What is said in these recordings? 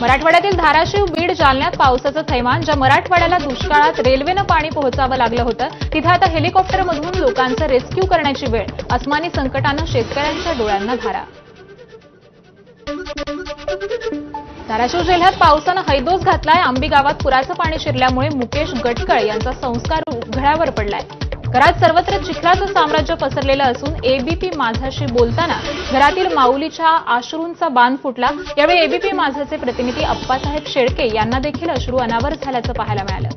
मराठवाड्यातील धाराशिव बीड जालन्यात पावसाचं थैमान ज्या मराठवाड्याला दुष्काळात रेल्वेनं पाणी पोहोचावं लागलं होतं तिथे आता हेलिकॉप्टरमधून लोकांचं रेस्क्यू करण्याची वेळ. अस्मानी संकटानं शेतकऱ्यांच्या डोळ्यांना धारा. धाराशिव जिल्ह्यात पावसानं हैदोस घातलाय. आंबी गावात पुराचं पाणी शिरल्यामुळे मुकेश गटकळ यांचा संस्कार उघड्यावर पडलाय. घरात सर्वत्र चिखलाचं साम्राज्य पसरलेलं असून एबीपी माझाशी बोलताना घरातील माऊलीच्या अश्रूंचा बांध फुटला. यावेळी एबीपी माझाचे प्रतिनिधी अप्पासाहेब शेळके यांना देखील अश्रू अनावर झाल्याचं पाहायला मिळालं.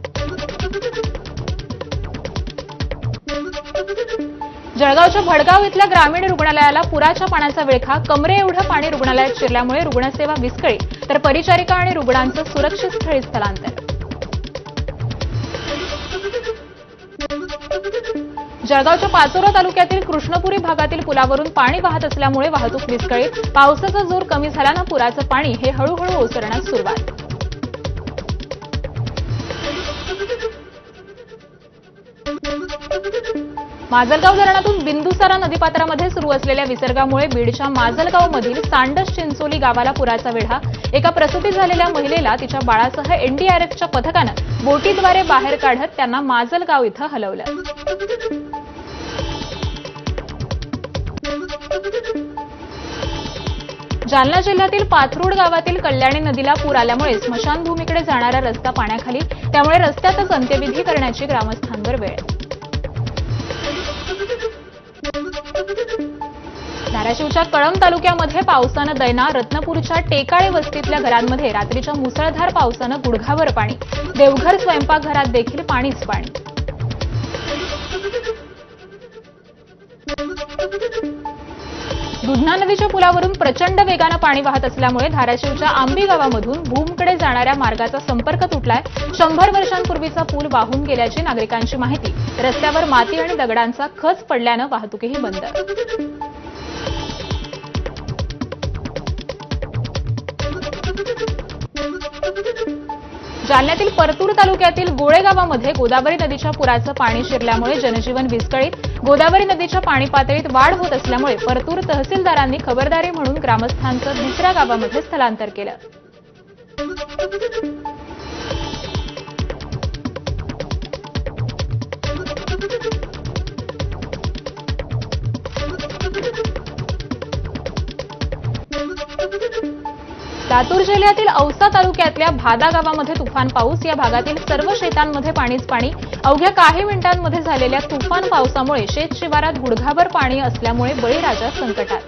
जळगावच्या भडगाव इथल्या ग्रामीण रुग्णालयाला पुराच्या पाण्याचा विळखा कमरे एवढं पाणी रुग्णालयात शिरल्यामुळे रुग्णसेवा विस्कळी तर परिचारिका आणि रुग्णांचं सुरक्षित स्थळी स्थलांतर. जळगावच्या पाचोरा तालुक्यातील कृष्णपुरी भागातील पुलावरून पाणी वाहत असल्यामुळे वाहतूक विस्कळीत. पावसाचा जोर कमी झाल्यानं पुराचं पाणी हे हळूहळू ओसरण्यास सुरुवात. माजलगाव धरणातून बिंदुसारा नदीपात्रामध्ये सुरू असलेल्या विसर्गामुळे बीडच्या माजलगावमधील सांडस चिंचोली गावाला पुराचा वेढा. एका प्रसूती झालेल्या महिलेला तिच्या बाळासह एनडीआरएफच्या पथकानं बोटीद्वारे बाहेर काढत त्यांना माजलगाव इथं हलवलं. जालना जिल्ह्यातील पाथरुड गावातील कल्याणी नदीला पूर आल्यामुळे स्मशानभूमीकडे जाणारा रस्ता पाण्याखाली त्यामुळे रस्त्यातच अंत्यविधी करण्याची ग्रामस्थांवर वेळ. धाराशिवच्या कळंब तालुक्यामध्ये पावसानं दैना रत्नपूरच्या टेकाळे वस्तीतल्या घरांमध्ये रात्रीच्या मुसळधार पावसानं गुडघावर पाणी देवघर स्वयंपाकघरात देखील पाणीच पाणी. दुधना नदीच्या पुलावरून प्रचंड वेगानं पाणी वाहत असल्यामुळे धाराशिवच्या आंबी गावामधून भूमकडे जाणाऱ्या मार्गाचा संपर्क तुटलाय. शंभर वर्षांपूर्वीचा पूल वाहून गेल्याची नागरिकांची माहिती. रस्त्यावर माती आणि दगडांचा खच पडल्यानं वाहतुकीही बंद. जालन्यातील परतूर तालुक्यातील गोळेगावामध्ये गोदावरी नदीच्या पुराचं पाणी शिरल्यामुळे जनजीवन विस्कळीत. गोदावरी नदीच्या पाणी पातळीत वाढ होत असल्यामुळे परतूर तहसीलदारांनी खबरदारी म्हणून ग्रामस्थांचं दुसऱ्या गावामध्ये स्थलांतर केलं. लातूर जिल्ह्यातील औसा तालुक्यातल्या भादा गावामध्ये तुफान पाऊस. या भागातील सर्व शेतांमध्ये पाणीच पाणी. अवघ्या काही मिनिटांमध्ये झालेल्या तुफान पावसामुळे शेत शिवारात गुडघाभर पाणी असल्यामुळे बळीराजा संकटात.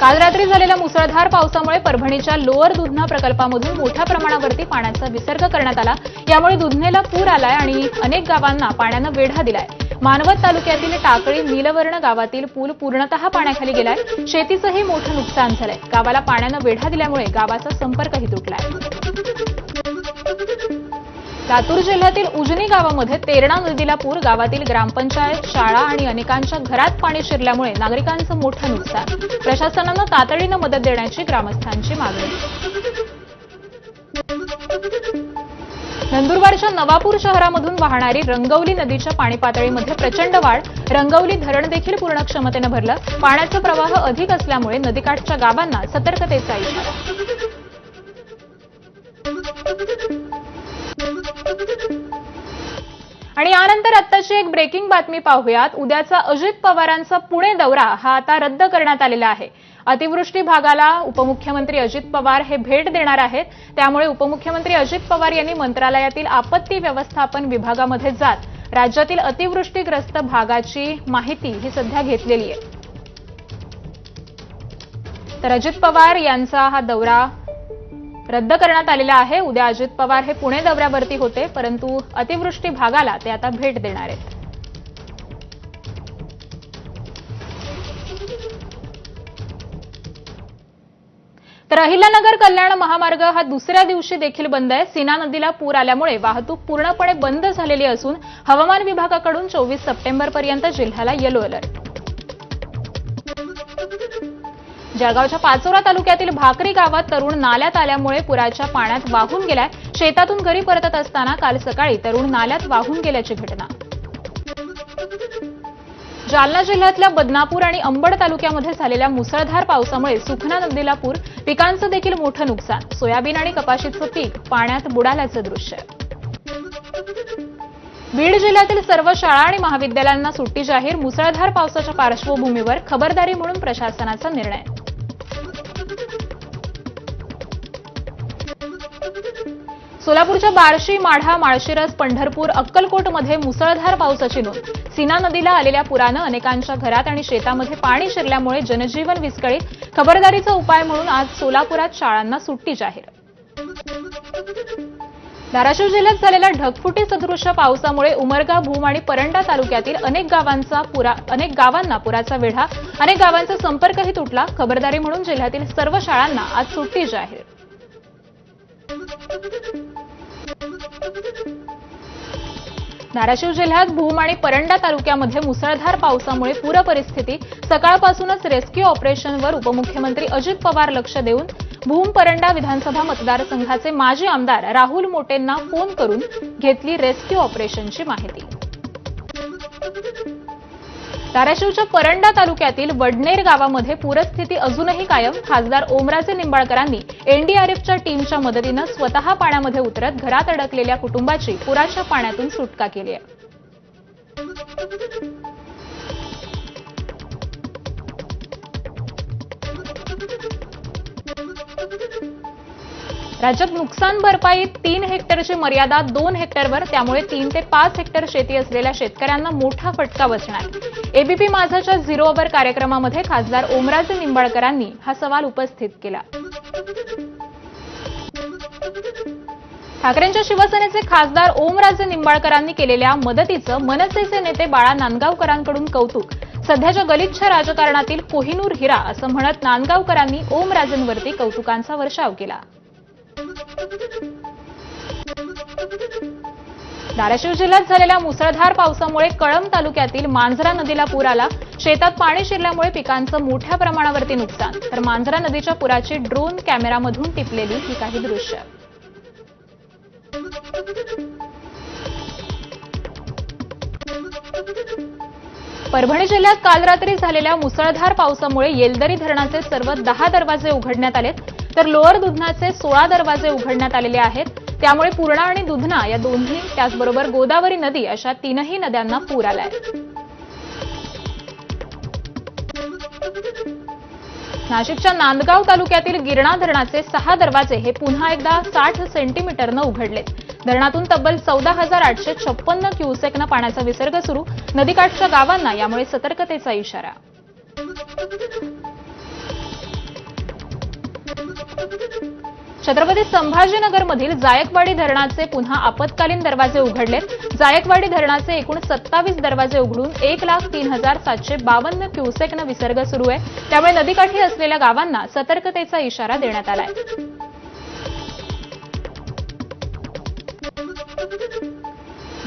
काल रात्री झालेल्या मुसळधार पावसामुळे परभणीच्या लोअर दुधना प्रकल्पामधून मोठ्या प्रमाणावरती पाण्याचा विसर्ग करण्यात आला. यामुळे दुधनेला पूर आलाय आणि अनेक गावांना पाण्यानं वेढा दिलाय. मानवत तालुक्यातील टाकळी नीलवर्ण गावातील पूल पूर्णतः पाण्याखाली गेलाय. शेतीचंही मोठं नुकसान झालंय. गावाला पाण्यानं वेढा दिल्यामुळे गावाचा संपर्कही तुटलाय. लातूर जिल्ह्यातील उजनी गावामध्ये तेरणा नदीला पूर गावातील ग्रामपंचायत शाळा आणि अनेकांच्या घरात पाणी शिरल्यामुळे नागरिकांचं मोठं नुकसान. प्रशासनानं तातडीनं मदत देण्याची ग्रामस्थांची मागणी. नंदुरबारच्या नवापूर शहरामधून वाहणारी रंगवली नदीच्या पाणी पातळीमध्ये प्रचंड वाढ रंगवली धरण देखील पूर्ण क्षमतेनं भरलं. पाण्याचा प्रवाह अधिक असल्यामुळे नदीकाठच्या गावांना सतर्कतेचा इशारा. आणि यानंतर आत्ताची एक ब्रेकिंग बातमी पाहूयात. उद्याचा अजित पवारांचा पुणे दौरा हा आता रद्द करण्यात आलेला आहे. अतिवृष्टी भागाला उपमुख्यमंत्री अजित पवार हे भेट देणार आहेत. त्यामुळे उपमुख्यमंत्री अजित पवार यांनी मंत्रालयातील आपत्ती व्यवस्थापन विभागामध्ये जात राज्यातील अतिवृष्टीग्रस्त भागाची माहिती ही सध्या घेतलेली आहे. तर अजित पवार यांचा हा दौरा रद्द करण्यात आलेला आहे. उद्या अजित पवार हे पुणे दौऱ्यावरती होते परंतु अतिवृष्टी भागाला ते आता भेट देणार आहेत. तर अहिल्यानगर कल्याण महामार्ग हा दुसऱ्या दिवशी देखील बंद आहे. सीना नदीला पूर आल्यामुळे वाहतूक पूर्णपणे बंद झालेली असून हवामान विभागाकडून चोवीस सप्टेंबरपर्यंत जिल्ह्याला येलो अलर्ट जळगावच्या पाचोरा तालुक्यातील भाकरी गावात तरुण नाल्यात आल्यामुळे पुराच्या पाण्यात वाहून गेलाय. शेतातून घरी परतत असताना काल सकाळी तरुण नाल्यात वाहून गेल्याची घटना. जालना जिल्ह्यातल्या बदनापूर आणि अंबड तालुक्यामध्ये झालेल्या मुसळधार पावसामुळे सुखना नदीला पूर पिकांचं देखील मोठं नुकसान. सोयाबीन आणि कपाशीचं पीक पाण्यात बुडाल्याचं दृश्य. बीड जिल्ह्यातील सर्व शाळा आणि महाविद्यालयांना सुट्टी जाहीर मुसळधार पावसाच्या पार्श्वभूमीवर खबरदारी म्हणून प्रशासनाचा निर्णय. सोलापूरच्या बार्शी माढा माळशिरस पंढरपूर अक्कलकोटमध्ये मुसळधार पावसाची नोंद. सीना नदीला आलेल्या पुरानं अनेकांच्या घरात आणि शेतामध्ये पाणी शिरल्यामुळे जनजीवन विस्कळीत. खबरदारीचा उपाय म्हणून आज सोलापुरात शाळांना सुट्टी जाहीर. धाराशिव जिल्ह्यात झालेल्या ढगफुटी सदृश्य पावसामुळे उमरगा भूम आणि परंडा तालुक्यातील अनेक गावांचा पुरा अनेक गावांना पुराचा वेढा अनेक गावांचा संपर्कही तुटला. खबरदारी म्हणून जिल्ह्यातील सर्व शाळांना आज सुट्टी जाहीर. धाराशिव जिल्ह्यात भूम आणि परंडा तालुक्यामध्ये मुसळधार पावसामुळे पूर परिस्थिती सकाळपासूनच रेस्क्यू ऑपरेशनवर उपमुख्यमंत्री अजित पवार लक्ष देऊन भूम परंडा विधानसभा मतदारसंघाचे माजी आमदार राहुल मोटेंना फोन करून घेतली रेस्क्यू ऑपरेशनची माहिती. धाराशिवच्या परंडा तालुक्यातील वडनेर गावामध्ये पूरस्थिती अजूनही कायम. खासदार ओमराजे निंबाळकरांनी एनडीआरएफच्या टीमच्या मदतीनं स्वतः पाण्यामध्ये उतरत घरात अडकलेल्या कुटुंबाची पुराच्या पाण्यातून सुटका केली आहे. राज्यात नुकसान भरपाई तीन हेक्टरची मर्यादा दोन हेक्टरवर त्यामुळे तीन ते पाच हेक्टर शेती असलेल्या शेतकऱ्यांना मोठा फटका बसणार. एबीपी माझाच्या झिरो अवर कार्यक्रमामध्ये खासदार ओमराजे निंबाळकरांनी हा सवाल उपस्थित केला. ठाकरेंच्या शिवसेनेचे खासदार ओमराजे निंबाळकरांनी केलेल्या मदतीचं मनसेचे नेते बाळा नांदगावकरांकडून कौतुक. सध्याच्या गलिच्छ राजकारणातील कोहिनूर हिरा असं म्हणत नांदगावकरांनी ओमराजेंवरती कौतुकांचा वर्षाव केला. धाराशिव जिल्ह्यात झालेल्या मुसळधार पावसामुळे कळंब तालुक्यातील मांजरा नदीला पूर आला. शेतात पाणी शिरल्यामुळे पिकांचं मोठ्या प्रमाणावरती नुकसान. तर मांजरा नदीच्या पुराची ड्रोन कॅमेरामधून टिपलेली ही काही दृश्य. परभणी जिल्ह्यात काल रात्री झालेल्या मुसळधार पावसामुळे येलदरी धरणाचे सर्व दहा दरवाजे उघडण्यात आलेत. तर लोअर दुधनाचे सोळा दरवाजे उघडण्यात आलेले आहेत. त्यामुळे पूर्णा आणि दुधना या दोन्ही त्याचबरोबर गोदावरी नदी अशा तीनही नद्यांना पूर आलाय. नाशिकच्या नांदगाव तालुक्यातील गिरणा धरणाचे सहा दरवाजे हे पुन्हा एकदा साठ सेंटीमीटरनं उघडलेत. धरणातून तब्बल चौदा हजार आठशे छप्पन्न क्युसेकनं पाण्याचा विसर्ग सुरू. नदीकाठच्या गावांना यामुळे सतर्कतेचा इशारा. छत्रपती संभाजीनगरमधील जायकवाडी धरणाचे पुन्हा आपत्कालीन दरवाजे उघडलेत. जायकवाडी धरणाचे एकूण सत्तावीस दरवाजे उघडून एक लाख तीन हजार सातशे बावन्न क्युसेकनं विसर्ग सुरू आहे. त्यामुळे नदीकाठी असलेल्या गावांना सतर्कतेचा इशारा देण्यात आलाय.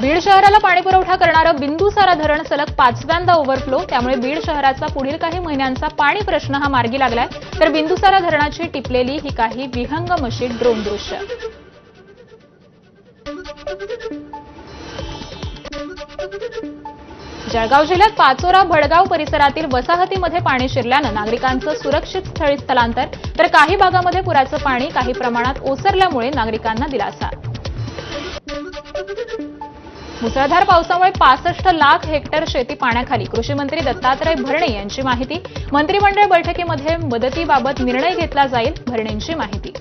बीड शहराला पाणीपुरवठा करणारं बिंदुसारा धरण सलग पाचव्यांदा ओव्हरफ्लो त्यामुळे बीड शहराचा पुढील काही महिन्यांचा पाणी प्रश्न हा मार्गी लागलाय. तर बिंदुसारा धरणाची टिपलेली ही काही विहंगमशी ड्रोन दृश्य. जळगाव जिल्ह्यात पाचोरा भडगाव परिसरातील वसाहतीमध्ये पाणी शिरल्यानं नागरिकांचं सुरक्षित स्थळी स्थलांतर. तर काही भागामध्ये पुराचं पाणी काही प्रमाणात ओसरल्यामुळे नागरिकांना दिलासा. मुसळधार पावसामुळे पासष्ट लाख हेक्टर शेती पाण्याखाली. कृषीमंत्री दत्तात्रय भरणे यांची माहिती. मंत्रिमंडळ बैठकीमध्ये मदतीबाबत निर्णय घेतला जाईल भरणेंची माहिती.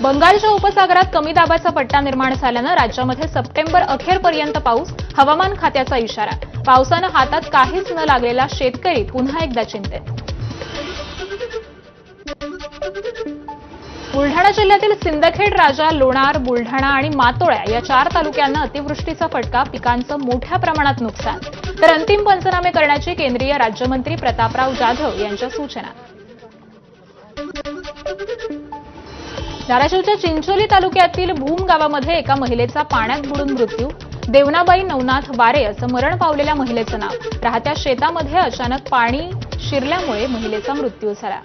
बंगालच्या उपसागरात कमी दाबाचा पट्टा निर्माण झाल्यानं राज्यामध्ये सप्टेंबर अखेरपर्यंत पाऊस हवामान खात्याचा इशारा. पावसानं हातात काहीच न लागलेला शेतकरी पुन्हा एकदा चिंतेत. बुलढाणा जिल्ह्यातील सिंदखेड राजा लोणार बुलढाणा आणि मातोळ्या या चार तालुक्यांना अतिवृष्टीचा फटका पिकांचं मोठ्या प्रमाणात नुकसान. तर अंतिम पंचनामे करण्याची केंद्रीय राज्यमंत्री प्रतापराव जाधव यांच्या सूचना. धाराशिवच्या चिंचोली तालुक्यातील भूम गावामध्ये एका महिलेचा पाण्यात बुडून मृत्यू. देवनाबाई नवनाथ वारे असं मरण पावलेल्या महिलेचं नाव. राहत्या शेतामध्ये अचानक पाणी शिरल्यामुळे महिलेचा मृत्यू झाला.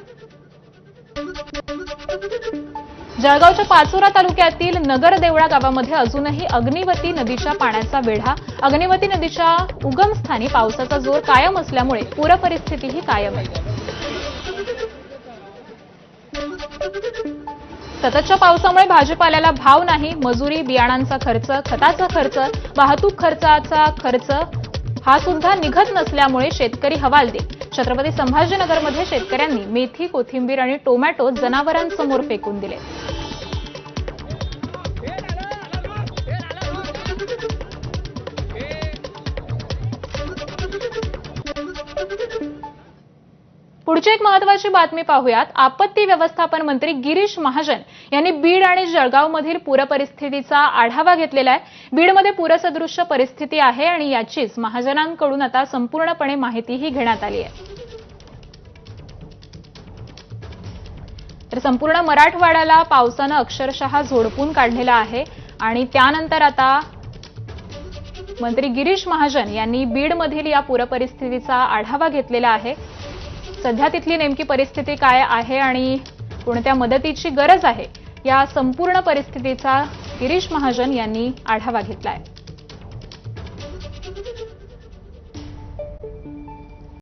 जळगावच्या पाचोरा तालुक्यातील नगर देवळा गावामध्ये अजूनही अग्निवती नदीच्या पाण्याचा वेढा. अग्निवती नदीच्या उगमस्थानी पावसाचा जोर कायम असल्यामुळे पूरपरिस्थितीही कायम आहे. सततच्या पावसामुळे भाजीपाल्याला भाव नाही मजुरी बियाणांचा खर्च खताचा खर्च वाहतूक खर्चाचा खर्च हा सुद्धा निघत नसल्यामुळे शेतकरी हवालदिल. छत्रपती संभाजीनगरमध्ये शेतकऱ्यांनी मेथी कोथिंबीर आणि टोमॅटो जनावरांसमोर फेकून दिले. पुढची एक महत्वाची बातमी पाहूयात. आपत्ती व्यवस्थापन मंत्री गिरीश महाजन यांनी बीड आणि जळगावमधील पूरपरिस्थितीचा आढावा घेतलेला आहे. बीडमध्ये पूरसदृश्य परिस्थिती आहे आणि याचीच महाजनांकडून आता संपूर्णपणे माहितीही घेण्यात आली आहे. तर संपूर्ण मराठवाड्याला पावसानं अक्षरशः झोडपून काढलेला आहे आणि त्यानंतर आता मंत्री गिरीश महाजन यांनी बीडमधील या पूरपरिस्थितीचा आढावा घेतलेला आहे. सध्या तिथली नेमकी परिस्थिती काय आहे आणि कोणत्या मदतीची गरज आहे या संपूर्ण परिस्थितीचा गिरीश महाजन यांनी आढावा घेतला आहे